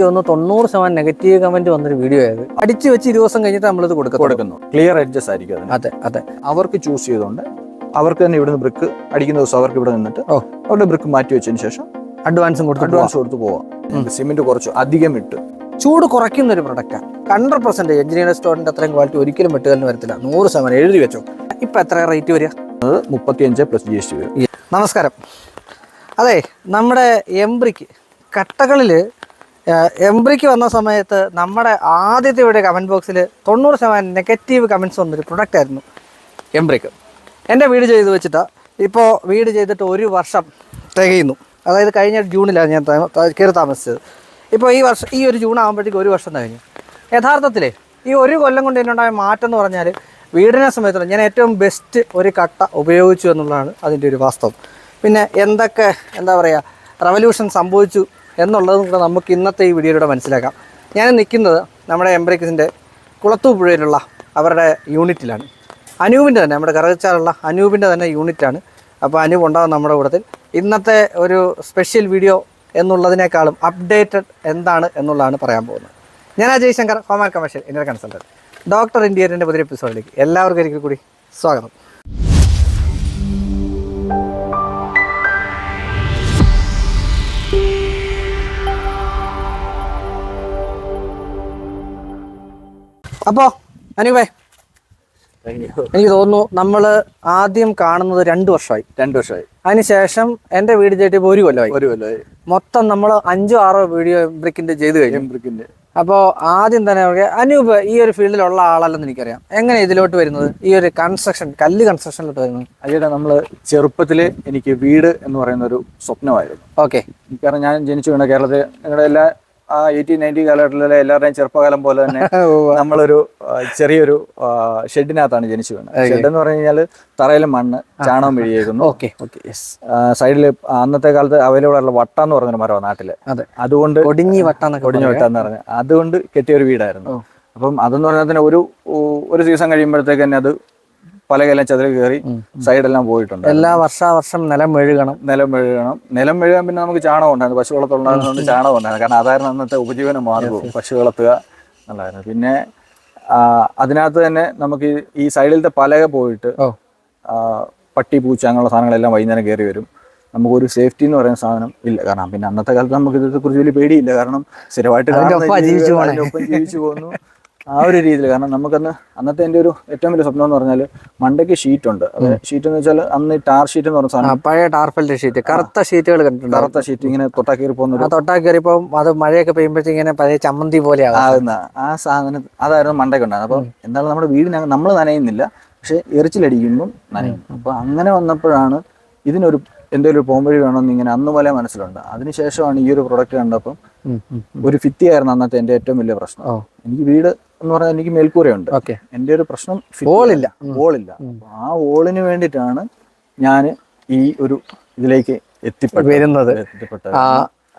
എനിക്ക് തോന്നുന്നു തൊണ്ണൂറ് ശതമാനം നെഗറ്റീവ് കമന്റ് വന്നൊരു വീഡിയോ ആയത്. അടിച്ചു വെച്ച് ഇരുപത് ദിവസം കഴിഞ്ഞിട്ട് നമ്മളിത് കൊടുക്കും കൊടുക്കുന്നു. ക്ലിയർ എഡ്ജസ് ആയിരിക്കും അതിന്. അതെ അതെ. അവർക്ക് ചൂസ് ചെയ്തുകൊണ്ട് അവർക്ക് തന്നെ ഇവിടുന്ന് ബ്രിക്ക് അടിക്കുന്ന ദിവസം അവർക്ക് ഇവിടെ നിന്നിട്ട്. അവരുടെ ബ്രിക്ക് മാറ്റി വെച്ചതിന് ശേഷം അഡ്വാൻസും കൊടുത്ത് അഡ്വാൻസ് കൊടുത്ത് പോവാം. സിമെന്റ് കുറച്ച് അധികം ഇട്ട്. ചൂട് കുറയ്ക്കുന്ന ഒരു പ്രൊഡക്റ്റാണ് ഹൺഡ്രഡ് പെർസെന്റ് എഞ്ചിനീയർ സ്റ്റോറിന്റെ അത്രയും ക്വാളിറ്റി ഒരിക്കലും വെട്ടുകാലിന് വരത്തില്ല. നൂറ് ശതമാനം എഴുതി വെച്ചോ. ഇപ്പൊ എത്ര റേറ്റ് വരിക? മുപ്പത്തിയഞ്ച് പ്ലസ് ജി എസ് ടി വരും. നമസ്കാരം. അതെ നമ്മുടെ എംബ്രിക്ക് കട്ടകളിൽ എംബ്രിക്ക് വന്ന സമയത്ത് നമ്മുടെ ആദ്യത്തെ ഇവിടെ കമന്റ് ബോക്സിൽ തൊണ്ണൂറ് ശതമാനം നെഗറ്റീവ് കമന്റ്സ് വന്നൊരു പ്രൊഡക്റ്റ് ആയിരുന്നു. എംബ്രിക്ക്. എന്റെ വീട് ചെയ്ത് വെച്ചിട്ട്. ഇപ്പോൾ വീട് ചെയ്തിട്ട് ഒരു വർഷം തികയുന്നു. അതായത് കഴിഞ്ഞ ജൂണിലാണ് ഞാൻ കയറി താമസിച്ചത്. ഇപ്പോൾ ഈ വർഷം ഈ ഒരു ജൂൺ ആകുമ്പോഴത്തേക്ക് ഒരു വർഷം കഴിഞ്ഞു യഥാർത്ഥത്തിൽ ഈ ഒരു കൊല്ലം കൊണ്ട് എന്നുണ്ടായ മാറ്റം എന്ന് പറഞ്ഞാൽ വീടിനെ സമയത്തുള്ള ഞാൻ ഏറ്റവും ബെസ്റ്റ് ഒരു കട്ട ഉപയോഗിച്ചു എന്നുള്ളതാണ് അതിന്റെ ഒരു വാസ്തവം. പിന്നെ എന്തൊക്കെ എന്താ പറയുക റവല്യൂഷൻ സംഭവിച്ചു എന്നുള്ളതും കൂടെ നമുക്ക് ഇന്നത്തെ ഈ വീഡിയോയിലൂടെ മനസ്സിലാക്കാം. ഞാൻ നിൽക്കുന്നത് നമ്മുടെ എംബ്രേക്സിന്റെ കുളത്തൂപ്പുഴയിലുള്ള അവരുടെ യൂണിറ്റിലാണ്. അനൂപിന്റെ തന്നെ നമ്മുടെ കറകച്ചാലുള്ള അനൂപിന്റെ തന്നെ യൂണിറ്റാണ്. അപ്പോൾ അനൂപ് ഉണ്ടാകും നമ്മുടെ കൂട്ടത്തിൽ. ഇന്നത്തെ ഒരു സ്പെഷ്യൽ വീഡിയോ എന്നുള്ളതിനേക്കാളും അപ്ഡേറ്റഡ് എന്താണ് എന്നുള്ളതാണ് പറയാൻ പോകുന്നത്. ഞാൻ Ajay Shankar home and commercial Indian consultant. Doctor ഇന്ത്യന്റെ പുതിയ എപ്പിസോഡിലേക്ക് എല്ലാവർക്കും ഒരിക്കൽ കൂടി സ്വാഗതം. അപ്പോൾ അനൂപേ എനിക്ക് തോന്നുന്നു നമ്മൾ ആദ്യം കാണുന്നത് രണ്ടു വർഷമായി. രണ്ടു വർഷമായി. അതിനുശേഷം എന്റെ വീട് ചെയ്തിട്ട് ഒരു കൊല്ലമായി. ഒരു കൊല്ലമായി. മൊത്തം നമ്മൾ അഞ്ചോ ആറോ വീഡിയോ ബ്രിക്കിന്റെ ചെയ്ത് കഴിഞ്ഞു. ബ്രിക്കിന്റെ അപ്പോൾ ആദ്യം തന്നെ അനൂപ് ഈ ഒരു ഫീൽഡിലുള്ള ആളല്ലെന്ന് എനിക്കറിയാം. എങ്ങനെ ഇതിലോട്ട് വരുന്നത്? ഈ ഒരു കൺസ്ട്രക്ഷൻ കല്ല് കൺസ്ട്രക്ഷനിലോട്ട് വരുന്നത്? അയ്യടാ നമ്മൾ ചെറുപ്പത്തിൽ എനിക്ക് വീട് എന്ന് പറയുന്ന ഒരു സ്വപ്നമായിരുന്നു. ഓക്കെ കാരണം ഞാൻ ജനിച്ചു വീണ കേരളത്തിൽ ഞങ്ങളുടെ എല്ലാ എയ്റ്റി നയന്റി കാലഘട്ടത്തിലെ എല്ലാവരുടെയും ചെറുപ്പകാലം പോലെ തന്നെ നമ്മളൊരു ആ, ചെറിയൊരു ഷെഡിനകത്താണ് ജനിച്ചു വീണത്. ഷെഡ് എന്ന് പറഞ്ഞു കഴിഞ്ഞാൽ തറയിൽ മണ്ണ് ചാണകം മെഴിയേക്കുന്നു ഓക്കെ ഓക്കെ യെസ് സൈഡിൽ അന്നത്തെ കാലത്ത് അവൈലബിൾ ആയിട്ടുള്ള വട്ട എന്ന് പറഞ്ഞൊരു മരമാണ് നാട്ടിൽ. അതെ. അതുകൊണ്ട് ഒടിഞ്ഞി വട്ട ഒടിഞ്ഞു. വട്ട എന്ന് പറഞ്ഞു. അതുകൊണ്ട് കെട്ടിയൊരു വീടായിരുന്നു. അപ്പം അതെന്ന് പറഞ്ഞാൽ തന്നെ ഒരു ഒരു സീസൺ കഴിയുമ്പോഴത്തേക്ക് തന്നെ അത് പലകെല്ലാം ചതുര കയറി സൈഡെല്ലാം പോയിട്ടുണ്ട്. എല്ലാ വർഷാവർഷം നിലം മെഴുകണം. നിലം മെഴുകണം. നിലം മെഴുകാൻ പിന്നെ നമുക്ക് ചാണകം ഉണ്ടായിരുന്നു. പശു വളർത്തുണ്ടായിരുന്നതുകൊണ്ട് ചാണകം ഉണ്ടായിരുന്നു. കാരണം അതായിരുന്നു അന്നത്തെ ഉപജീവന മാർഗവും പശു വളർത്തുക എന്നുള്ളതായിരുന്നു. പിന്നെ അതിനകത്ത് തന്നെ നമുക്ക് ഈ- സൈഡിലത്തെ പലക പോയിട്ട് പട്ടി പൂച്ച അങ്ങനെയുള്ള സാധനങ്ങളെല്ലാം വൈകുന്നേരം കയറി വരും. നമുക്കൊരു സേഫ്റ്റി എന്ന് പറയുന്ന സാധനം ഇല്ല. കാരണം പിന്നെ അന്നത്തെ കാലത്ത് നമുക്ക് ഇതിനെ കുറിച്ച് വലിയ പേടിയില്ല. കാരണം സ്ഥിരമായിട്ട് ജീവിച്ചു പോകുന്നു. ആ ഒരു രീതിയിൽ. കാരണം നമുക്കന്ന് അന്നത്തെ എന്റെ ഒരു ഏറ്റവും വലിയ സ്വപ്നം എന്ന് പറഞ്ഞാൽ മണ്ടയ്ക്ക് ഷീറ്റ് ഉണ്ട്. അത് ഷീറ്റ് എന്ന് വെച്ചാൽ അന്ന് ഈ ടാർ ഷീറ്റ് എന്ന് പറഞ്ഞ സാധനം പഴയ ടാർഫലിന്റെ ഷീറ്റ് കറുത്ത ഷീറ്റുകൾ കണ്ടിട്ടുണ്ട് കറുത്ത ഷീറ്റ് ഇങ്ങനെ തൊട്ടാ കയറി പോകുന്ന തൊട്ടാ അത് മഴയൊക്കെ പെയ്യുമ്പോഴത്തേക്ക് ഇങ്ങനെ പഴയ ചമ്മന്തി പോലെ ആകുന്ന ആ സാധനം അതായിരുന്നു മണ്ടയ്ക്ക് ഉണ്ടായിരുന്നു അപ്പം എന്താണ് നമ്മുടെ വീടിന് നമ്മൾ നനയുന്നില്ല. പക്ഷെ എറിച്ചിലടിക്കുമ്പം നനയും. അപ്പൊ അങ്ങനെ വന്നപ്പോഴാണ് ഇതിനൊരു എന്തെങ്കിലും ഒരു പോംവഴി വേണമെന്ന് ഇങ്ങനെ അന്ന് പോലെ മനസ്സിലുണ്ട്. അതിനുശേഷമാണ് ഈ ഒരു പ്രൊഡക്റ്റ് കണ്ടപ്പം ഒരു ഫിറ്റി ആയിരുന്നു ഭിത്തിയായിരുന്നു അന്നത്തെ എന്റെ ഏറ്റവും വലിയ പ്രശ്നം. എനിക്ക് വീട് എന്ന് പറഞ്ഞാൽ എനിക്ക് മേൽക്കൂരയുണ്ട്. ഓക്കെ. എന്റെ ഒരു പ്രശ്നം ഓളില്ല ഓളില്ല ആ ഓളിന് വേണ്ടിയിട്ടാണ് ഞാൻ ഈ ഒരു ഇതിലേക്ക് എത്തിപ്പെട്ടത്. വരുന്നത്. എത്തിപ്പെട്ടത്.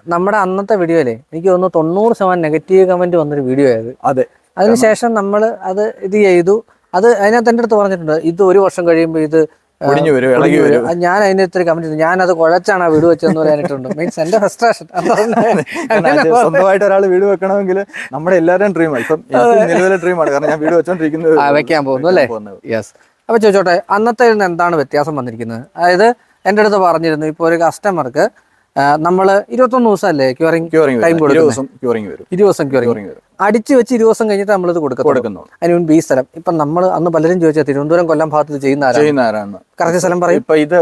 നമ്മുടെ അന്നത്തെ വീഡിയോയിലെ എനിക്ക് തോന്നുന്നു തൊണ്ണൂറ് ശതമാനം നെഗറ്റീവ് കമന്റ് വന്നൊരു വീഡിയോ ആയത്. അതെ. അതിനുശേഷം നമ്മൾ അത് ഇത് ചെയ്തു. അത് അതിനകത്ത് എന്റെ അടുത്ത് പറഞ്ഞിട്ടുണ്ട്. ഇത് ഒരു വർഷം കഴിയുമ്പോൾ ഇത് ഞാൻ അതിന് ഇത്തിരി കമന്റ് ഞാൻ അത് കുഴച്ചാണ് ആ വീട് വെച്ചെന്ന് പറയാനിട്ടുണ്ട്. മീൻസ് എന്റെ ഫ്രസ്ട്രേഷൻ സ്വന്തമായിട്ട് ഒരാൾ വീട് വെക്കണമെങ്കിൽ നമ്മുടെ എല്ലാവരുടെയും ഡ്രീമാണ് ഇപ്പം നിലവിലെ ഡ്രീമാണ് കാരണം ഞാൻ വീട് വെച്ചോണ്ടിരിക്കുന്നത് വെക്കാൻ പോകുന്നു അല്ലേ? യെസ് അപ്പൊ ചോദിച്ചോട്ടെ അന്നത്തെ എന്താണ് വ്യത്യാസം വന്നിരിക്കുന്നത്? അതായത് എന്റെ അടുത്ത് പറഞ്ഞിരുന്നു ഇപ്പോൾ ഒരു കസ്റ്റമർക്ക് നമ്മൾ ഇരുപത്തൊന്ന് ദിവസം അല്ലേ ക്യൂറിംഗ് ക്യൂറിംഗ് ടൈം കൊടുക്കും ക്യൂറിംഗ് വരും. ഇരുപത് ദിവസം ക്യൂറിംഗ് വരും. അടിച്ചു വെച്ച് ഇരുപത് ദിവസം കഴിഞ്ഞിട്ട് നമ്മളിത് കൊടുക്കും കൊടുക്കുന്നു അതിന് മുൻപ് ഈ സ്ഥലം. ഇപ്പൊ നമ്മൾ അന്ന് പലരും ചോദിച്ചാൽ തിരുവനന്തപുരം കൊല്ലം ഭാഗത്ത് ചെയ്യുന്ന ചെയ്യുന്ന ആരാണ്? കറക്റ്റ് സ്ഥലം പറയും. ഇപ്പൊ ഇത്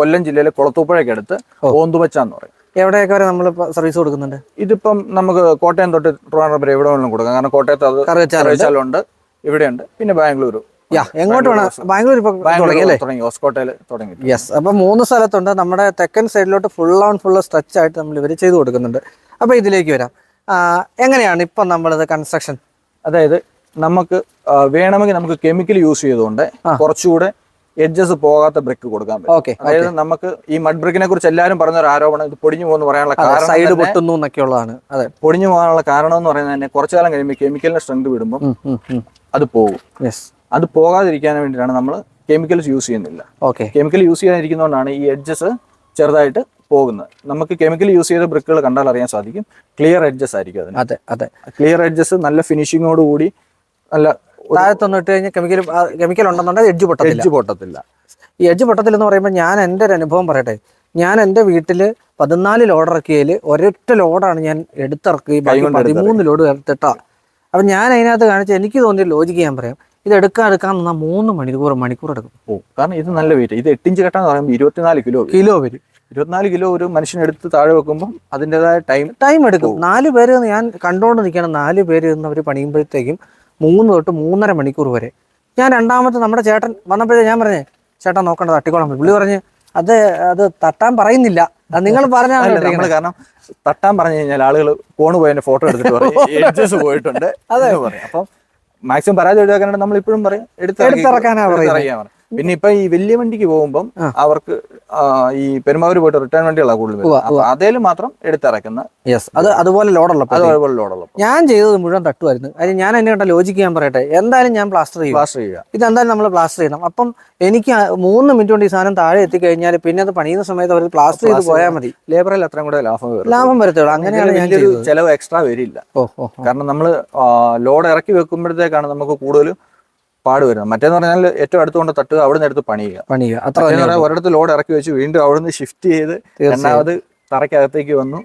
കൊല്ലം ജില്ലയിലെ കുളത്തൂപ്പുഴയ്ക്ക് അടുത്ത് ഓന്തുമച്ചാന്ന് പറയും. എവിടെയൊക്കെ വരെ നമ്മൾ സർവീസ് കൊടുക്കുന്നുണ്ട്? ഇതിപ്പം നമുക്ക് കോട്ടയം തൊട്ട് ട്രിവാൻഡ്രം വരെ എവിടെ വേണമെങ്കിലും കൊടുക്കാം. കാരണം കോട്ടയത്ത് അത് കറുകച്ചാലുണ്ട്. ഇവിടെയുണ്ട്. പിന്നെ ബാംഗ്ലൂരു. എങ്ങോട്ട് വേണം? ബാംഗ്ലൂർ ഇപ്പൊ തുടങ്ങി അല്ലേ? തുടങ്ങി തുടങ്ങി യെസ് അപ്പൊ മൂന്ന് സ്ഥലത്തുണ്ട്. നമ്മുടെ തെക്കൻ സൈഡിലോട്ട് ഫുൾ ഓൺ ഫുൾ സ്ട്രെച്ച് ആയിട്ട് നമ്മൾ ഇവർ ചെയ്തു കൊടുക്കുന്നുണ്ട്. അപ്പൊ ഇതിലേക്ക് വരാം. എങ്ങനെയാണ് ഇപ്പൊ നമ്മളിത് കൺസ്ട്രക്ഷൻ അതായത് നമുക്ക് വേണമെങ്കിൽ നമുക്ക് കെമിക്കൽ യൂസ് ചെയ്തുകൊണ്ട് കുറച്ചുകൂടെ എഡ്ജസ് പോകാത്ത ബ്രിക്ക് കൊടുക്കാൻ പറ്റും. ഓക്കെ അതായത് നമുക്ക് ഈ മഡ് ബ്രിക്കിനെ കുറിച്ച് എല്ലാവരും പറഞ്ഞ ഒരു ആരോപണം ഇത് പൊടിഞ്ഞു പോകുന്നു പറയാനുള്ള കാരണം സൈഡ് പൊട്ടുന്നു എന്നൊക്കെ ഉള്ളതാണ് അതെ. പൊടിഞ്ഞു പോകാനുള്ള കാരണം എന്ന് പറയുന്നത് തന്നെ കുറച്ചു കാലം കഴിയുമ്പോൾ കെമിക്കലിന്റെ സ്ട്രെങ്ത് വിടുമ്പോൾ അത് പോകും. അത് പോകാതിരിക്കാൻ വേണ്ടിയിട്ടാണ് നമ്മൾ കെമിക്കൽസ് യൂസ് ചെയ്യുന്നില്ല. ഓക്കെ കെമിക്കൽ യൂസ് ചെയ്യാതിരിക്കുന്നതുകൊണ്ടാണ് ഈ എഡ്ജസ് ചെറുതായിട്ട് പോകുന്നത്. നമുക്ക് കെമിക്കൽ യൂസ് ചെയ്ത ബ്രിക്കുകൾ കണ്ടാൽ അറിയാൻ സാധിക്കും. ക്ലിയർ എഡ്ജസ് ആയിരിക്കും അതിന്. അതെ അതെ. ക്ലിയർ എഡ്ജസ് നല്ല ഫിനിഷിങ്ങോട് കൂടി നല്ല താഴത്തൊന്നും ഇട്ട് കഴിഞ്ഞാൽ കെമിക്കൽ കെമിക്കൽ ഉണ്ടെന്നുണ്ടെങ്കിൽ എഡ്ജ് പൊട്ടത്തില്ല. എഡ്ജ് പൊട്ടത്തില്ല. ഈ എഡ്ജ് പൊട്ടത്തില്ലെന്ന് പറയുമ്പോൾ ഞാൻ എന്റെ ഒരു അനുഭവം പറയട്ടെ. ഞാൻ എന്റെ വീട്ടിൽ പതിനാല് ലോഡ് ഇറക്കിയതിൽ ഒരൊറ്റ ലോഡാണ് ഞാൻ എടുത്തിറക്കി. പതിമൂന്ന് ലോഡ് എടുത്തിട്ടാ. അപ്പം ഞാൻ അതിനകത്ത് കാണിച്ച എനിക്ക് തോന്നിയ ലോജിക്ക് ഞാൻ പറയാം. ഇത് എടുക്കാൻ എടുക്കാൻ നിന്നാൽ മൂന്ന് മണിക്കൂർ മണിക്കൂർ എടുക്കും. പോകും കാരണം ഇത് നല്ല വെയിറ്റ് ഇത് എട്ടിഞ്ച് കെട്ടാന്ന് പറയുമ്പോൾ ഇരുപത്തിനാല് കിലോ കിലോ വരും. ഇരുപത്തിനാല് കിലോ ഒരു മനുഷ്യൻ എടുത്ത് താഴെ വെക്കുമ്പോൾ അതിന്റെതായ ടൈം ടൈം എടുക്കും. നാല് പേര് ഞാൻ കണ്ടുകൊണ്ട് നിൽക്കണം. നാല് പേര് ഇന്ന് അവർ പണിയുമ്പോഴത്തേക്കും മൂന്ന് തൊട്ട് മൂന്നര മണിക്കൂർ വരെ. ഞാൻ രണ്ടാമത്തെ നമ്മുടെ ചേട്ടൻ വന്നപ്പോഴേ ഞാൻ പറഞ്ഞേ ചേട്ടൻ നോക്കണ്ട തട്ടിക്കോളാൻ പുള്ളി പറഞ്ഞ് അത് അത് തട്ടാൻ പറയുന്നില്ല. നിങ്ങൾ പറഞ്ഞാൽ കാരണം തട്ടാൻ പറഞ്ഞു കഴിഞ്ഞാൽ ആളുകൾ ഫോൺ പോയതിന്റെ ഫോട്ടോ എടുത്തിട്ട് പറയും. പോയിട്ടുണ്ട് അതെ. അപ്പം മാക്സിമം പരാതി ഒഴിവാക്കാനായിട്ട് നമ്മൾ ഇപ്പോഴും പറയും എടുത്തിറക്കാനാ പറയുന്നത്. പിന്നെ ഇപ്പൊ ഈ വലിയ വണ്ടിക്ക് പോകുമ്പം അവർക്ക് ഈ പെരുമാവൂർ പോയിട്ട് റിട്ടേൺ വണ്ടികളാണ് കൂടുതൽ. അതേലും മാത്രം എടുത്തിറക്കുന്ന യെസ് അത് അതുപോലെ അത് അതുപോലെ ലോഡുള്ള ഞാൻ ചെയ്തത് മുഴുവൻ തട്ടുമായിരുന്നു. അതിന് ഞാൻ എന്നെ കണ്ട ലോജിക്ക് ഞാൻ പറയട്ടെ. എന്തായാലും ഞാൻ പ്ലാസ്റ്റർ ചെയ്യും പ്ലാസ്റ്റർ ചെയ്യുക. ഇതെന്തായാലും നമ്മൾ പ്ലാസ്റ്റർ ചെയ്യണം. അപ്പം എനിക്ക് മൂന്ന് മിനിറ്റ് കൊണ്ട് ഈ സാധനം താഴെ എത്തിക്കഴിഞ്ഞാൽ പിന്നെ അത് പണിയുന്ന സമയത്ത് അവർ പ്ലാസ്റ്റർ ചെയ്ത് പോയാൽ മതി. ലേബറിൽ അത്രയും കൂടെ ലാഭം ലാഭം വരത്തുള്ളൂ. അങ്ങനെയാണ് ഞാൻ ചെലവ് എക്സ്ട്രാ വരില്ല. കാരണം നമ്മൾ ലോഡ് ഇറക്കി വെക്കുമ്പോഴത്തേക്കാണ് നമുക്ക് കൂടുതൽ പാട് വരുന്നത്. മറ്റേന്ന് പറഞ്ഞാൽ ഏറ്റവും അടുത്ത് അടുത്തുകൊണ്ട് തട്ടുക അവിടെ നിന്ന് എടുത്ത് പണിയുക. പണിയുക. അത്ര ഒരിടത്ത് ലോഡ് ഇറക്കി വെച്ച് വീണ്ടും അവിടെ നിന്ന് ഷിഫ്റ്റ് ചെയ്ത് രണ്ടാമത് തറയ്ക്കകത്തേക്ക് വന്നു.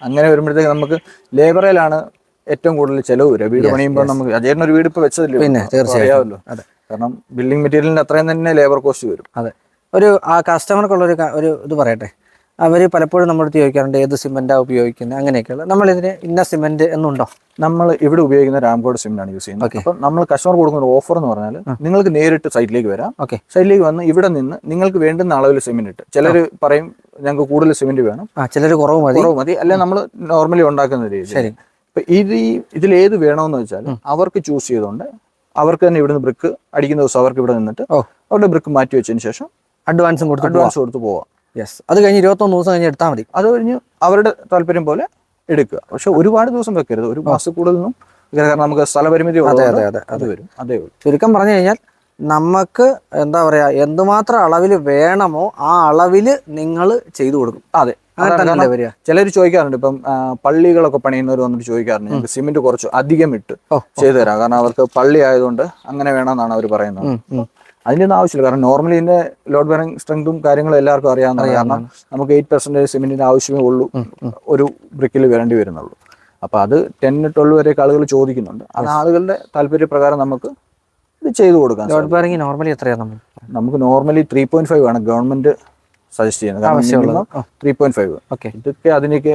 അങ്ങനെ വരുമ്പോഴത്തേക്ക് നമുക്ക് ലേബറിലാണ് ഏറ്റവും കൂടുതൽ ചെലവ് വരിക. വീട് പണിയുമ്പോൾ നമുക്ക് അജയൻ ഒരു വീട് ഇപ്പൊ വെച്ചതില്ലേ പിന്നെ, തീർച്ചയായും. അതെ. കാരണം ബിൽഡിംഗ് മെറ്റീരിയലിന് അത്രയും തന്നെ ലേബർ കോസ്റ്റ് വരും. അതെ. ഒരു ആ കസ്റ്റമർക്കുള്ള ഒരു ഒരു ഇത് പറയട്ടെ. അവർ പലപ്പോഴും നമ്മളടുത്ത് ചോദിക്കാറുണ്ട് ഏത് സിമെന്റാണ് ഉപയോഗിക്കുന്നത് അങ്ങനെയൊക്കെയുള്ള. നമ്മളിതിന് ഇന്ന സിമെന്റ് എന്നുണ്ടോ? നമ്മൾ ഇവിടെ ഉപയോഗിക്കുന്ന രാംഗോഡ് സിമെന്റ് ആണ് യൂസ് ചെയ്യുന്നത്. അപ്പം നമ്മൾ കസ്റ്റമർ കൊടുക്കുന്ന ഒരു ഓഫർ എന്ന് പറഞ്ഞാൽ നിങ്ങൾക്ക് നേരിട്ട് സൈറ്റിലേക്ക് വരാം. ഓക്കെ. സൈറ്റിലേക്ക് വന്ന് ഇവിടെ നിന്ന് നിങ്ങൾക്ക് വേണ്ടുന്ന അളവിൽ സിമെന്റ് ഇട്ട്. ചിലർ പറയും ഞങ്ങൾക്ക് കൂടുതൽ സിമെന്റ് വേണം. ആ ചിലർ കുറവ് മതി. കുറവ് മതി. അല്ലെ നമ്മൾ നോർമലി ഉണ്ടാക്കുന്ന രീതി. ശരി. ഇപ്പൊ ഇത് ഈ ഇതിൽ ഏത് വേണമെന്ന് വെച്ചാൽ അവർക്ക് ചൂസ് ചെയ്തുകൊണ്ട് അവർക്ക് തന്നെ ഇവിടുന്ന് ബ്രിക്ക് അടിക്കുന്ന ദിവസം അവർക്ക് ഇവിടെ നിന്നിട്ട്. അവരുടെ ബ്രിക്ക് മാറ്റി വെച്ചതിന് ശേഷം അഡ്വാൻസും കൊടുത്ത് അഡ്വാൻസ് കൊടുത്ത് പോവാം. യെസ് അത് കഴിഞ്ഞ് ഇരുപത്തൊന്ന് ദിവസം കഴിഞ്ഞ് എടുത്താൽ മതി. അത് കഴിഞ്ഞ് അവരുടെ താല്പര്യം പോലെ എടുക്കുക. പക്ഷെ ഒരുപാട് ദിവസം വെക്കരുത്. ഒരു മാസം കൂടുതലൊന്നും കാരണം നമുക്ക് സ്ഥലപരിമിതി അതെ അതെ അതെ അത്. വരും. അതേ ഉള്ളൂ. ചുരുക്കം പറഞ്ഞു കഴിഞ്ഞാൽ നമുക്ക് എന്താ പറയാ എന്തുമാത്രം അളവിൽ വേണമോ ആ അളവിൽ നിങ്ങൾ ചെയ്തു കൊടുക്കും. അതെ. ചിലർ ചോദിക്കാറുണ്ട് ഇപ്പം പള്ളികളൊക്കെ പണിയുന്നവർ വന്നിട്ട് ചോദിക്കാറുണ്ട്. ഞങ്ങൾക്ക് സിമെന്റ് കുറച്ച് അധികം ഇട്ട് ചെയ്തു തരാം. കാരണം അവർക്ക് പള്ളി ആയതുകൊണ്ട് അങ്ങനെ വേണമെന്നാണ് അവർ പറയുന്നത്. അതിന്റെ ഒന്നും ആവശ്യമില്ല. കാരണം നോർമലി ഇതിന്റെ ലോഡ് ബെയറിംഗ് സ്ട്രെങ്തും കാര്യങ്ങളും എല്ലാവർക്കും അറിയാവുന്ന കാരണം നമുക്ക് എയ്റ്റ് പെർസെന്റേജ് സിമെന്റിന്റെ ആവശ്യമേ ഉള്ളൂ. ഒരു ബ്രിക്കിൽ വേണ്ടി വരുന്നുള്ളൂ. അപ്പൊ അത് ടെൻ ട്വൽവ് വരെ ആളുകൾ ചോദിക്കുന്നുണ്ട്. അത് ആളുകളുടെ താല്പര്യപ്രകാരം നമുക്ക് ഇത് ചെയ്തു കൊടുക്കാം ലോഡ് ബെയറിംഗ് നോർമലി എത്രയാണ് നമുക്ക് നോർമലി ത്രീ പോയിന്റ് ഫൈവ് ആണ് ഗവൺമെന്റ് സജസ്റ്റ് ചെയ്യുന്നത്. ത്രീ പോയിന്റ് ഫൈവ് ഓക്കെ ഇതൊക്കെ അതിനൊക്കെ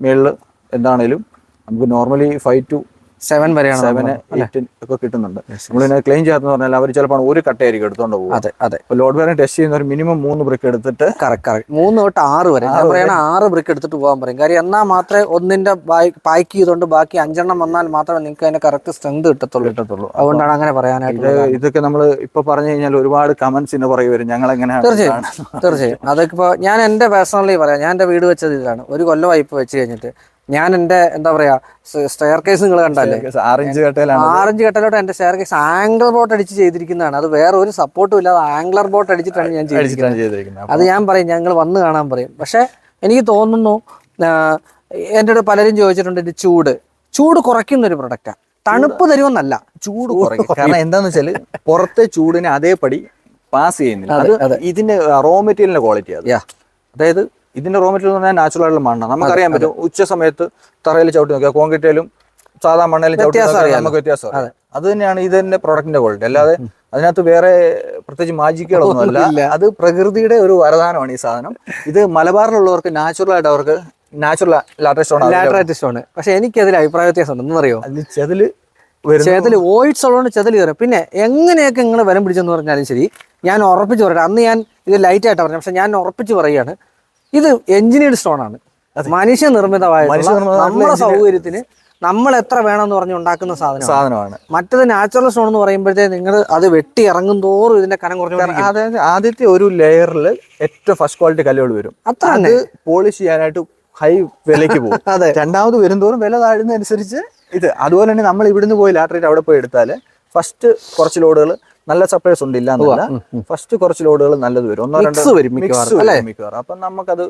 മേളിൽ എന്താണേലും നമുക്ക് നോർമലി ഫൈവ് ടു സെവൻ വരെയാണ് എയ്റ്റ് ഒക്കെ കിട്ടുന്നുണ്ട്. നമ്മൾ ഇതിനെ ക്ലെയിം ചെയ്യാത്തെന്ന് പറഞ്ഞാൽ അവർ ചിലപ്പോൾ ഒരു കട്ടയായിരിക്കും എടുത്തോണ്ട് പോകും അതെ അതെ. ലോഡ് ബെയറിംഗ് ടെസ്റ്റ് ചെയ്യുന്ന ഒരു മിനിമം മൂന്ന് ബ്രിക്ക് എടുത്തിട്ട് കറക്റ്റ് കറക്റ്റ് മൂന്ന് തൊട്ട് ആറ് വരെ. ഞാൻ പറയണ ആറ് ബ്രിക്ക് എടുത്തിട്ട് പോകാൻ പറയും. കാര്യം എന്നാൽ മാത്രമേ ഒന്നിന്റെ പാക്ക് ചെയ്തുകൊണ്ട് ബാക്കി അഞ്ചെണ്ണം വന്നാൽ മാത്രമേ നിങ്ങൾക്ക് അതിന്റെ കറക്റ്റ് സ്ട്രെങ്ത് കിട്ടത്തുള്ളൂ. കിട്ടത്തുള്ളൂ. അതുകൊണ്ടാണ് അങ്ങനെ പറയാനായിട്ട് ഇത് ഇതൊക്കെ നമ്മൾ ഇപ്പൊ പറഞ്ഞു കഴിഞ്ഞാൽ ഒരുപാട് കമന്റ്സിന് പറയും വരും ഞങ്ങൾ എങ്ങനെയാണ് തീർച്ചയായും തീർച്ചയായും. അതൊക്കെ ഇപ്പോൾ ഞാൻ എന്റെ പേഴ്സണലി പറയാം. ഞാൻ എന്റെ വീട് വെച്ചത് ഇതാണ് ഒരു കൊല്ലം വായ്പ വെച്ച് കഴിഞ്ഞിട്ട്. ഞാൻ എന്റെ എന്താ പറയാ സ്റ്റെയർ കേസ് നിങ്ങൾ കണ്ടല്ലേ ആറഞ്ച് ആറഞ്ച് കട്ടയിലോട്ട് എന്റെ സ്റ്റെയർ കേസ് ആംഗിൾ ബോട്ട് അടിച്ച് ചെയ്തിരിക്കുന്നതാണ്. അത് വേറെ ഒരു സപ്പോർട്ടും ഇല്ലാതെ ആംഗ്ലർ ബോട്ട് അടിച്ചിട്ടാണ് ഞാൻ ചെയ്തിരിക്കുന്നത്. അത് ഞാൻ പറയും ഞങ്ങൾ വന്ന് കാണാൻ പറയും. പക്ഷെ എനിക്ക് തോന്നുന്നു എന്റെ എന്റെ അടുത്ത് പലരും ചോദിച്ചിട്ടുണ്ട് ഇത് ചൂട്. ചൂട് കുറയ്ക്കുന്ന ഒരു പ്രൊഡക്റ്റാണ് തണുപ്പ് തരുമെന്നല്ല ചൂട് കുറയ്ക്കും കാരണം എന്താന്ന് വെച്ചാൽ പുറത്തെ ചൂടിനെ അതേപടി പാസ് ചെയ്യുന്നില്ല. ഇതിന്റെ റോ മെറ്റീരിയലിന്റെ ക്വാളിറ്റി അത്. അതായത് ഇതിന്റെ റോ മെറ്റീരിയൽ എന്ന് പറഞ്ഞാൽ നാച്ചുറൽ ആയിട്ടുള്ള മണ്ണാണ് നമുക്കറിയാൻ പറ്റും ഉച്ച സമയത്ത് തറയിൽ ചവിട്ടി നോക്കിയാൽ കോൺക്രീറ്റിലും സാധാ മണ്ണിലും ചവിട്ടി നോക്കിയാൽ നമുക്ക് വ്യത്യാസം. അത്. തന്നെയാണ് ഇതിന്റെ പ്രോഡക്റ്റിന്റെ ക്വാളിറ്റി അല്ലാതെ അതിനകത്ത് വേറെ പ്രത്യേകിച്ച് മാജിക്കുകളൊന്നും അല്ല അത് പ്രകൃതിയുടെ ഒരു വരദാനമാണ് ഈ സാധനം. ഇത് മലബാറിലുള്ളവർക്ക് നാച്ചുറൽ ആയിട്ട് അവർക്ക് നാച്ചുറൽ ലാറ്റസ്റ്റ് സ്റ്റോൺ ലാറ്ററൈറ്റിസ്റ്റ് ആണ്. പക്ഷെ എനിക്കതിൽ അഭിപ്രായ വ്യത്യാസം ഉണ്ടെന്ന് അറിയോ ചെതിൽ വരുന്നു. വോയിഡ്സ് ഉള്ളതുകൊണ്ട് ചെതിൽ കയറും. പിന്നെ എങ്ങനെയൊക്കെ നിങ്ങൾ വരം പിടിച്ചെന്ന് പറഞ്ഞാലും ശരി ഞാൻ ഉറപ്പിച്ച് പറയട്ടെ. അന്ന് ഞാൻ ഇത് ലൈറ്റ് ആയിട്ടാണ് പറഞ്ഞു പക്ഷെ ഞാൻ ഉറപ്പിച്ച് പറയുകയാണ്. ഇത് എഞ്ചിനീയർഡ് സ്റ്റോൺ ആണ് മനുഷ്യ നിർമ്മിതമായ നമ്മുടെ സൗകര്യത്തിന് നമ്മൾ എത്ര വേണമെന്ന് പറഞ്ഞ് ഉണ്ടാക്കുന്ന സാധനം സാധനമാണ്. മറ്റത് നാച്ചുറൽ സ്റ്റോൺ എന്ന് പറയുമ്പോഴത്തേക്ക് നിങ്ങൾ അത് വെട്ടി ഇറങ്ങും തോറും ഇതിന്റെ കനം കുറഞ്ഞു അതായത് ആദ്യത്തെ ഒരു ലെയറിൽ ഏറ്റവും ഫസ്റ്റ് ക്വാളിറ്റി കല്ലുകൾ വരും. അത്ര അത് പോളിഷ് ചെയ്യാനായിട്ട് ഹൈ വിലയ്ക്ക് പോകും. അതെ. രണ്ടാമത് വരുന്തോറും വില താഴുന്നതനുസരിച്ച് ഇത്. അതുപോലെ തന്നെ നമ്മൾ ഇവിടുന്ന് പോയി ലാറ്ററേറ്റ് അവിടെ പോയി എടുത്താൽ ഫസ്റ്റ് കുറച്ച് ലോഡുകൾ നല്ല സപ്ലൈസ് ഉണ്ട് ഇല്ല എന്നല്ല. ഫസ്റ്റ് കുറച്ച് ലോഡുകൾ നല്ലത് വരും. ഒന്നോ രണ്ടോ വരും മിക്കവാറും, അപ്പൊ നമുക്കത്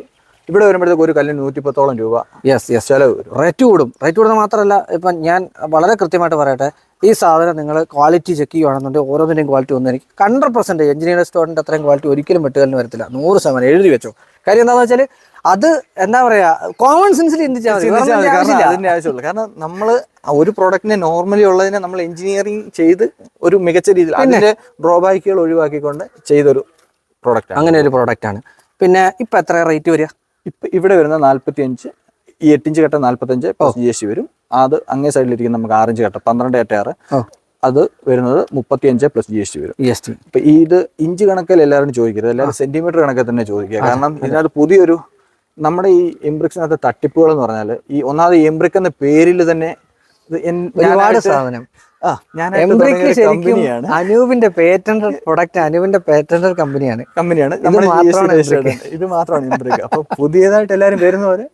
ഇവിടെ വരുമ്പോഴത്തേക്ക് ഒരു കല്ലിന് നൂറ്റിപ്പത്തോളം രൂപ യെസ് യെസ് ചെലവ് റേറ്റ് കൂടും. റേറ്റ് കൂടുന്ന മാത്രമല്ല ഇപ്പം ഞാൻ വളരെ കൃത്യമായിട്ട് പറയട്ടെ ഈ സാധനം നിങ്ങൾ ക്വാളിറ്റി ചെക്ക് ചെയ്യുകയാണെന്നുണ്ടെങ്കിൽ ഓരോന്നിന്റെയും ക്വാളിറ്റി ഒന്നും എനിക്ക് ഹൺഡ്രഡ് പെർസെന്റ് എഞ്ചിനീയർ സ്റ്റോറിന്റെ അത്രയും ക്വാളിറ്റി ഒരിക്കലും വെട്ടുകല്ലിന് വരത്തില്ല. നൂറ് ശതമാനം എഴുതി വെച്ചോ. കാര്യം എന്താണെന്ന് വെച്ചാൽ അത് എന്താ പറയാ കോമൺ സെൻസിൽ. അതിന്റെ ആവശ്യമുള്ളൂ. കാരണം നമ്മൾ ഒരു പ്രോഡക്റ്റിനെ നോർമലി ഉള്ളതിനെ നമ്മൾ എഞ്ചിനീയറിംഗ് ചെയ്ത് ഒരു മികച്ച രീതിയിൽ അതിന്റെ ഡ്രോബാക്കുകൾ ഒഴിവാക്കിക്കൊണ്ട് ചെയ്തൊരു പ്രോഡക്റ്റ് അങ്ങനെ ഒരു പ്രോഡക്റ്റ് ആണ്. പിന്നെ ഇപ്പൊ എത്ര റേറ്റ് വരിക? ഇപ്പൊ ഇവിടെ വരുന്ന നാല്പത്തി അഞ്ച് ഈ എട്ടിഞ്ച് കട്ട നാല്പത്തഞ്ച് ജി എസ് ടി വരും. അത് അങ്ങേ സൈഡിലിരിക്കുന്ന നമുക്ക് ആറിഞ്ച് കട്ട പന്ത്രണ്ട് എട്ട് ആറ്. അത് വരുന്നത് മുപ്പത്തി അഞ്ച് പ്ലസ് ജി എസ് ടി വരും ഇ എസ് ടി ഇപ്പൊ ഇത് ഇഞ്ച് കണക്കിൽ എല്ലാവരും ചോദിക്കരുത്. എല്ലാവരും സെന്റിമീറ്റർ കണക്കിൽ തന്നെ ചോദിക്കുക. കാരണം ഇതിനകത്ത് പുതിയൊരു നമ്മുടെ ഈ എംബ്രിക്സിനകത്ത് തട്ടിപ്പുകൾ എന്ന് പറഞ്ഞാൽ ഈ ഒന്നാമത് എംബ്രിക് എന്ന പേരിൽ തന്നെ ഒരുപാട് സാധനം. ശരിക്കും അനൂപിന്റെ പേറ്റന്റ് പ്രൊഡക്റ്റ് അനൂപിന്റെ പേറ്റന്റ് കമ്പനിയാണ്. കമ്പനിയാണ്. ഇത് മാത്രമാണ് എംബ്രിക് അപ്പൊ പുതിയതായിട്ട് എല്ലാവരും വരുന്നവര്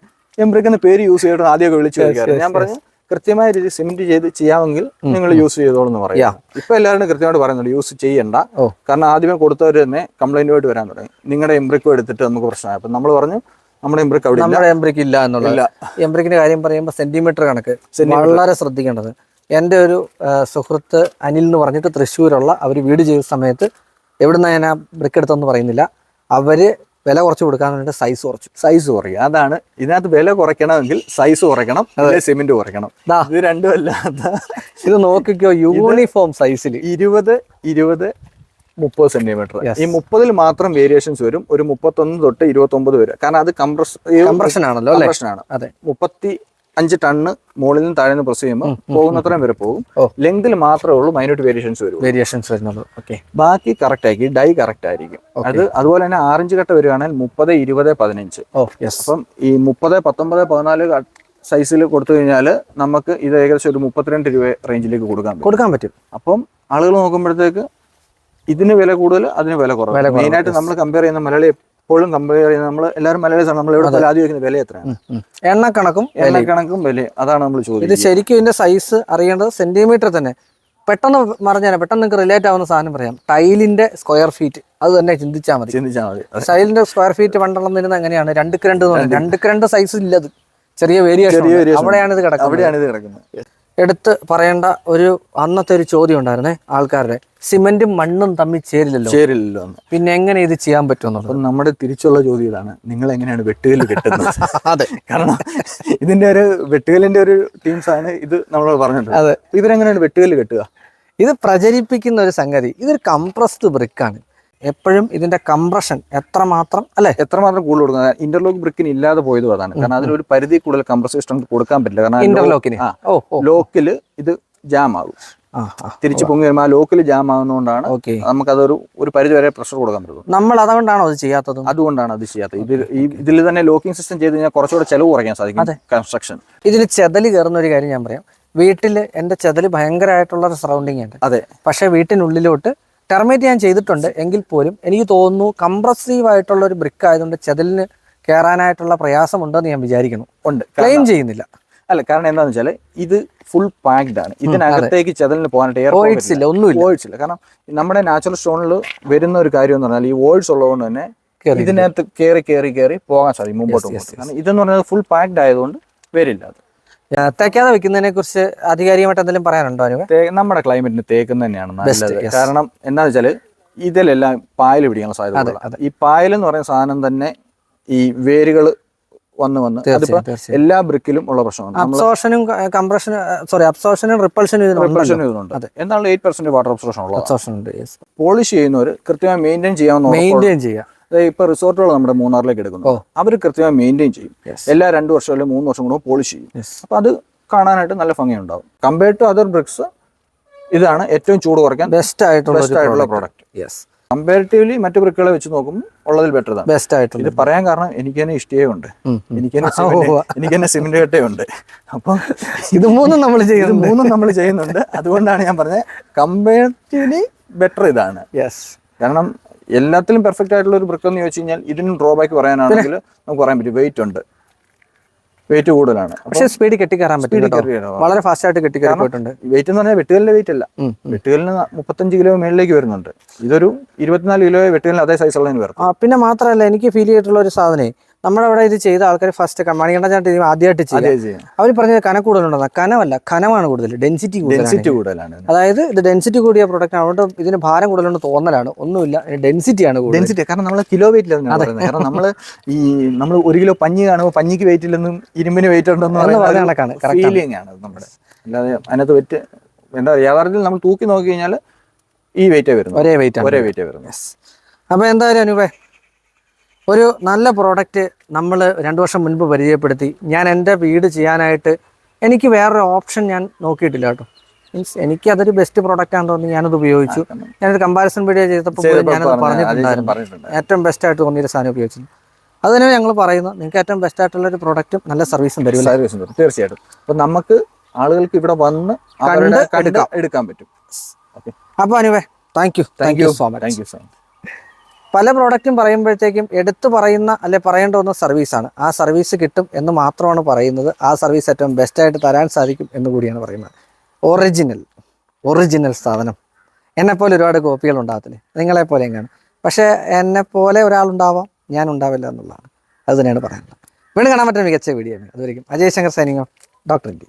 എംബ്രിക് എന്ന പേര് യൂസ് ചെയ്തിട്ട് ആദ്യമൊക്കെ വിളിച്ചു ചോദിക്കാറ് ഞാൻ പറഞ്ഞു കൃത്യമായ രീതി സിമെന്റ് ചെയ്ത് ചെയ്യാമെങ്കിൽ നിങ്ങൾ യൂസ് ചെയ്തോളൂ എന്ന് പറയാം. ഇപ്പൊ എല്ലാവരും കൃത്യമായിട്ട് പറയുന്നുണ്ട് യൂസ് ചെയ്യണ്ട. കാരണം ആദ്യമേ കൊടുത്തവർ തന്നെ കംപ്ലൈന്റുമായിട്ട് വരാൻ തുടങ്ങി. നിങ്ങളുടെ എംബ്രിക്കും എടുത്തിട്ട് നമുക്ക് പ്രശ്നമായി. അപ്പൊ നമ്മൾ പറഞ്ഞു നമ്മുടെ എംബ്രിക്ക് അവിടെ നമ്മുടെ എംബ്രിക്ക് ഇല്ല എന്നുള്ളത്. എംബ്രിക്കിന്റെ കാര്യം പറയുമ്പോൾ സെന്റിമീറ്റർ കണക്ക് വളരെ ശ്രദ്ധിക്കേണ്ടത്. എന്റെ ഒരു സുഹൃത്ത് അനിൽ എന്ന് പറഞ്ഞിട്ട് തൃശ്ശൂരുള്ള അവർ വീട് ചെയ്ത സമയത്ത് എവിടുന്ന ഞാൻ ആ ബ്രിക്ക് എടുത്തെന്ന് പറയുന്നില്ല. അവർ വില കുറച്ച് കൊടുക്കാൻ വേണ്ടിയിട്ട് സൈസ് കുറച്ചു. സൈസ് കുറയുക അതാണ്. ഇതിനകത്ത് വില കുറയ്ക്കണമെങ്കിൽ സൈസ് കുറയ്ക്കണം. സിമെന്റ് കുറയ്ക്കണം. ഇത് രണ്ടും അല്ലാത്ത ഇത് നോക്കിക്കോ യൂണിഫോം സൈസിൽ ഇരുപത് ഇരുപത് മുപ്പത് സെന്റിമീറ്റർ. ഈ മുപ്പതിൽ മാത്രം വേരിയേഷൻസ് വരും. ഒരു മുപ്പത്തൊന്ന് തൊട്ട് ഇരുപത്തി ഒമ്പത് വരെ. കാരണം അത് കംപ്രസ് കംപ്രഷൻ ആണല്ലോ കംപ്രഷൻ ആണ്. അതെ. മുപ്പത്തി അഞ്ച് ടണ്ണ് മുകളിൽ നിന്ന് താഴെ നിന്ന് പ്രസ് ചെയ്യുമ്പോൾ പോകുന്നത്രയും വരെ പോകും. ലെങ്തിൽ മാത്രമേ ഉള്ളൂ മൈനോട്ട് വേരിയേഷൻസ് വരും വേരിയേഷൻസ് വരുന്നുള്ളൂ. ഓക്കെ ബാക്കി കറക്റ്റ് ആക്കി ഡൈ കറക്റ്റ് ആയിരിക്കും. അത് അതുപോലെ തന്നെ ആറഞ്ച് കട്ട വരികയാണെങ്കിൽ മുപ്പത് ഇരുപത് പതിനഞ്ച്. അപ്പം ഈ മുപ്പത് പത്തൊമ്പത് പതിനാല് സൈസിൽ കൊടുത്തു കഴിഞ്ഞാൽ നമുക്ക് ഇത് ഏകദേശം ഒരു മുപ്പത്തിരണ്ട് രൂപ റേഞ്ചിലേക്ക് കൊടുക്കാൻ കൊടുക്കാൻ പറ്റും. അപ്പം ആളുകൾ നോക്കുമ്പോഴത്തേക്ക് ഇതിന് വില കൂടുതൽ അതിന് വില കുറവ്. മെയിൻ ആയിട്ട് മെയിനായിട്ട് നമ്മൾ കമ്പയർ ചെയ്യുന്ന മലയാളി എപ്പോഴും കമ്പയർ ചെയ്യുന്ന നമ്മൾ എല്ലാവരും മലയാളീസാണ്. നമ്മൾ ഇവിടെ ആദ്യം വയ്ക്കുന്ന വില എത്രയാണ്. എണ്ണക്കണക്കും എണ്ണക്കണക്കും വില. അതാണ് നമ്മൾ ഇത് ചോദിക്കുന്നത് ശരിക്കും ഇതിന്റെ സൈസ് അറിയേണ്ടത് സെന്റിമീറ്റർ തന്നെ. പെട്ടെന്ന് പറഞ്ഞാൽ പെട്ടെന്ന് നിങ്ങൾക്ക് റിലേറ്റ് ആവുന്ന സാധനം പറയാം. ടൈലിന്റെ സ്ക്വയർ ഫീറ്റ് അത് തന്നെ ചിന്തിച്ചാൽ മതി. ചിന്തിച്ചാൽ മതി. ടൈലിന്റെ സ്ക്വയർ ഫീറ്റ് പണ്ടെണ്ണം തരുന്നത് എങ്ങനെയാണ്? രണ്ട് രണ്ട് പറയുന്നത് രണ്ട് രണ്ട് സൈസ് ഇല്ലത് ചെറിയ വേരിയേഷൻ അവിടെയാണ് ഇത് കിടക്കുന്നത്. അവിടെയാണ് ഇത് കിടക്കുന്നത്. എടുത്ത് പറയേണ്ട ഒരു അന്നത്തെ ഒരു ചോദ്യം ഉണ്ടായിരുന്നേ ആൾക്കാരുടെ. സിമെന്റും മണ്ണും തമ്മിൽ ചേരില്ലല്ലോ. ചേരില്ലല്ലോ പിന്നെ എങ്ങനെ ഇത് ചെയ്യാൻ പറ്റുമെന്നുള്ളത്? അപ്പം നമ്മുടെ തിരിച്ചുള്ള ചോദ്യം ഇതാണ്. നിങ്ങൾ എങ്ങനെയാണ് വെട്ടുകല്ല് കെട്ടുന്നത്? അതെ. കാരണം ഇതിന്റെ ഒരു വെട്ടുകല്ലിന്റെ ഒരു ടീംസ് ആണ് ഇത് നമ്മൾ പറഞ്ഞത് അതെ. ഇവരെങ്ങനെയാണ് വെട്ടുകല്ല് കെട്ടുക? ഇത് പ്രചരിപ്പിക്കുന്ന ഒരു സംഗതി. ഇതൊരു കംപ്രസ്ഡ് ബ്രിക്കാണ് എപ്പോഴും ഇതിന്റെ കംപ്രഷൻ എത്രമാത്രം അല്ലെ? എത്രമാത്രം കൂടുതൽ കൊടുക്കുന്നത് ഇന്റർലോക്ക് ബ്രിക്കിന് ഇല്ലാതെ പോയതും അതാണ്. കാരണം അതിനൊരു പരിധി കൂടുതൽ കംപ്രസ് സിസ്റ്റം കൊടുക്കാൻ പറ്റില്ല. കാരണം ഇന്റർലോക്കിന് ലോക്കിൽ ഇത് ജാം ആകും. തിരിച്ചു പൊങ്ങി വരുമ്പോൾ ആ ലോക്കിൽ ജാം ആകുന്നതുകൊണ്ടാണ് ഓക്കെ നമുക്കതൊരു ഒരു പരിധി വരെ പ്രഷർ കൊടുക്കാൻ പറ്റുള്ളൂ. നമ്മൾ അതുകൊണ്ടാണോ അത് ചെയ്യാത്തത്? അതുകൊണ്ടാണ് അത് ചെയ്യാത്തത്. ഇത് ഈ ഇതിൽ തന്നെ ലോക്കിംഗ് സിസ്റ്റം ചെയ്ത് കഴിഞ്ഞാൽ കുറച്ചുകൂടെ ചെലവ് കുറയ്ക്കാൻ സാധിക്കും കൺസ്ട്രക്ഷൻ ഇതിൽ ചെതൽ കയറുന്ന ഒരു കാര്യം ഞാൻ പറയാം. വീട്ടിൽ എന്റെ ചെതൽ ഭയങ്കരമായിട്ടുള്ള ഒരു സറൗണ്ടിങ് ഉണ്ട്. അതെ. പക്ഷേ വീട്ടിനുള്ളിലോട്ട് ടെർമേറ്റ് ഞാൻ ചെയ്തിട്ടുണ്ട്. എങ്കിൽ പോലും എനിക്ക് തോന്നുന്നു കംപ്രസീവ് ആയിട്ടുള്ള ഒരു ബ്രിക്ക് ആയതുകൊണ്ട് ചെതലിന് കയറാനായിട്ടുള്ള പ്രയാസമുണ്ടെന്ന് ഞാൻ വിചാരിക്കുന്നു. ഉണ്ട്. ക്ലെയിം ചെയ്യുന്നില്ല. അല്ല കാരണം എന്താണെന്ന് വെച്ചാൽ ഇത് ഫുൾ പാക്ഡ് ആണ്. ഇതിനകത്തേക്ക് ചെതലിന് പോകാനായിട്ട് എയർ ഇല്ല വോയിഡ്സ് ഇല്ല. കാരണം നമ്മുടെ നാച്ചുറൽ സ്റ്റോണിൽ വരുന്ന ഒരു കാര്യം എന്ന് പറഞ്ഞാൽ ഈ വോയിഡ്സ് ഉള്ളതുകൊണ്ട് തന്നെ ഇതിനകത്ത് കയറി കയറി കയറി പോകാൻ സാധിക്കും മുമ്പോട്ട്. കാരണം ഇതെന്ന് പറഞ്ഞാൽ ഫുൾ പാക്ഡ് ആയതുകൊണ്ട് വരില്ല അത്. തേക്കാതെ വെക്കുന്നതിനെ കുറിച്ച് ആധികാരികമായിട്ട് എന്തെങ്കിലും പറയാനുണ്ടോ നമ്മുടെ ക്ലൈമറ്റിന് തേക്കുന്ന തന്നെയാണ് നല്ലത്. കാരണം എന്താണെന്ന് വെച്ചാൽ ഇതിലെല്ലാം പായൽ പിടിക്കാനുള്ള സാധ്യത ഈ പായൽ എന്ന് പറയുന്ന സാധനം തന്നെ ഈ വേരുകൾ വന്ന് വന്ന് അതിപ്പോ എല്ലാ ബ്രിക്കിലും ഉള്ള പ്രശ്നമാണ്. അബ്സോർഷനും കംപ്രഷനും സോറി അബ്സോർഷനും റിപ്പൾഷനും ഇതിനുണ്ട് റിപ്രഷൻ ചെയ്യുന്നുണ്ട് എന്നാണ് എയ്റ്റ് പെർസെന്റ് വാട്ടർ അബ്സോർഷൻ ഉള്ളത് പോളിഷ് ചെയ്യുന്നവർ കൃത്യമായി മെയിന്റെയിൻ ചെയ്യാൻ മെയിന്റെയിൻ ചെയ്യുക അതായത് ഇപ്പൊ റിസോർട്ടുകൾ നമ്മുടെ മൂന്നാറിലേക്ക് എടുക്കുന്നു. അവർ കൃത്യമായി മെയിന്റെയിൻ ചെയ്യും. എല്ലാ രണ്ട് വർഷം അല്ലെങ്കിൽ മൂന്ന് വർഷം കൂടെ പോളിഷ് ചെയ്യും. അപ്പൊ അത് കാണാനായിട്ട് നല്ല ഭംഗിയുണ്ടാവും. കമ്പയർഡ് ടു അതർ ബ്രിക്സ് ഇതാണ് ഏറ്റവും ചൂട് കുറയ്ക്കാൻ ബെസ്റ്റ് ആയിട്ടുള്ള ബെസ്റ്റ് ആയിട്ടുള്ള പ്രോഡക്റ്റ് യെസ് കമ്പാരിറ്റീവ്ലി മറ്റു ബ്രിക്കുകളെ വെച്ച് നോക്കുമ്പോൾ ഉള്ളതിൽ ബെറ്റർ ആണ് ബെസ്റ്റ് ആയിട്ടുള്ള. ഇത് പറയാൻ കാരണം എനിക്ക് തന്നെ ഇഷ്ടിയേ ഉണ്ട് എനിക്ക്. എനിക്ക് തന്നെ സിമെന്റ് കട്ടയുണ്ട്. അപ്പം ഇത് മൂന്നും നമ്മൾ ചെയ്യുന്നു മൂന്നും നമ്മൾ ചെയ്യുന്നുണ്ട്. അതുകൊണ്ടാണ് ഞാൻ പറഞ്ഞത് കമ്പാരിറ്റീവ്ലി ബെറ്റർ ഇതാണ്. യെസ് കാരണം എല്ലാത്തിലും പെർഫെക്റ്റ് ആയിട്ടുള്ള ഒരു ബ്രിക്ക് എന്ന് ചോദിച്ചു കഴിഞ്ഞാൽ ഇതിനും ഡ്രോബാക്ക് പറയാനാണെങ്കിൽ നമുക്ക് പറയാൻ പറ്റും. വെയിറ്റ് ഉണ്ട്. വെയിറ്റ് കൂടുതലാണ്. പക്ഷേ സ്പീഡ് കെട്ടിക്കയറാൻ പറ്റും. വളരെ ഫാസ്റ്റ് ആയിട്ട് കെട്ടിക്കയറി പോയിട്ടുണ്ട്. വെയിറ്റ് എന്ന് പറഞ്ഞാൽ വെട്ടുകലിന്റെ വെയിറ്റ് അല്ല. വെട്ടുകലിന് മുപ്പത്തഞ്ച് കിലോ മേളിലേക്ക് വരുന്നുണ്ട്. ഇതൊരു ഇരുപത്തിനാല് കിലോ വെട്ടുകലിന് അതേ സൈസ് ഉള്ളതിന് വരും പിന്നെ മാത്രമല്ല എനിക്ക് ഫീൽ ചെയ്തിട്ടുള്ള ഒരു സാധനേ നമ്മുടെ അവിടെ ഇത് ചെയ്ത ആൾക്കാർ ഫസ്റ്റ് മണികണ്ഠ ചാട്ടി ആദ്യമായിട്ട് ചെയ്യും. അവർ പറഞ്ഞത് കന കൂടുതലുണ്ടെന്ന് കനമല്ല കനമാണ് കൂടുതൽ. ഡെൻസിറ്റി ഡെൻസിറ്റി കൂടുതലാണ്. അതായത് ഇത് ഡെൻസിറ്റി കൂടിയ പ്രൊഡക്റ്റ് അതുകൊണ്ട് ഇതിന് ഭാരം കൂടുതലുണ്ട് തോന്നലാണ്. ഒന്നുമില്ല ഡെൻസിറ്റി ആണ് ഡെൻസിറ്റി കാരണം നമ്മൾ കിലോ വെയിറ്റ് കാരണം നമ്മൾ ഈ നമ്മൾ ഒരു കിലോ പഞ്ഞി കാണുമ്പോൾ പഞ്ഞിക്ക് വെയിറ്റ് ഇല്ലെന്നും ഇരുമ്പിന് വെയിറ്റ് ഉണ്ടെന്നും കണക്കാണ് ഫീലിംഗ് ആണ്. നമ്മുടെ. അല്ലാതെ അതിനകത്ത് വെറ്റ് എന്താ പറയുക യാഥാർത്ഥ്യത്തിൽ നമ്മൾ തൂക്കി നോക്കി കഴിഞ്ഞാൽ ഈ വെയിറ്റേ വരുന്നു ഒരേ വെയിറ്റ് ഒരേ വെയിറ്റേ വരുന്നു അപ്പോൾ എന്തായാലും അനുപേ ഒരു നല്ല പ്രോഡക്റ്റ് നമ്മൾ രണ്ട് വർഷം മുൻപ് പരിചയപ്പെടുത്തി. ഞാൻ എന്റെ വീട് ചെയ്യാനായിട്ട് എനിക്ക് വേറൊരു ഓപ്ഷൻ ഞാൻ നോക്കിയിട്ടില്ല കേട്ടോ. മീൻസ് എനിക്ക് അതൊരു ബെസ്റ്റ് പ്രോഡക്റ്റ് ആണെന്ന് തോന്നി ഞാനത് ഉപയോഗിച്ചു. ഞാനൊരു കമ്പാരിസൺ വീഡിയോ ചെയ്തപ്പോൾ ഞാനത് പറഞ്ഞിട്ടുണ്ടായിരുന്നു. പറഞ്ഞിട്ടുണ്ട്. ഏറ്റവും ബെസ്റ്റ് ആയിട്ട് തോന്നിയൊരു സാധനം ഉപയോഗിച്ചു അത് തന്നെ ഞങ്ങൾ പറയുന്നത് നിങ്ങൾക്ക് ഏറ്റവും ബെസ്റ്റ് ആയിട്ടുള്ള ഒരു പ്രോഡക്റ്റും നല്ല സർവീസും തരും സർവീസും തരും. തീർച്ചയായിട്ടും. അപ്പൊ നമുക്ക് ആളുകൾക്ക് ഇവിടെ വന്ന് കണ്ട് എടുക്കാം. എടുക്കാൻ പറ്റും. അപ്പോൾ anyway thank you thank you so much thank you so much പല പ്രോഡക്റ്റും പറയുമ്പോഴത്തേക്കും എടുത്തു പറയുന്ന അല്ലെ പറയേണ്ട ഒന്ന് സർവീസാണ് ആ സർവീസ് കിട്ടും എന്ന് മാത്രമാണ് പറയുന്നത്. ആ സർവീസ് ഏറ്റവും ബെസ്റ്റായിട്ട് തരാൻ സാധിക്കും എന്ന് കൂടിയാണ് പറയുന്നത്. ഒറിജിനൽ ഒറിജിനൽ സാധനം. എന്നെപ്പോലെ ഒരുപാട് കോപ്പികൾ ഉണ്ടാകത്തില്ലേ നിങ്ങളെപ്പോലെ എങ്ങനെയാണ് പക്ഷേ എന്നെപ്പോലെ ഒരാളുണ്ടാവാം ഞാൻ ഉണ്ടാവില്ല എന്നുള്ളതാണ്. അത് തന്നെയാണ് പറയാനുള്ളത്. വീണ്ടും കാണാൻ പറ്റുന്ന മികച്ച വീഡിയോ അതുവരെയും അജയ് ശങ്കർ സൈനിങ്ങോ ഡോക്ടർ ഇന്ത്യ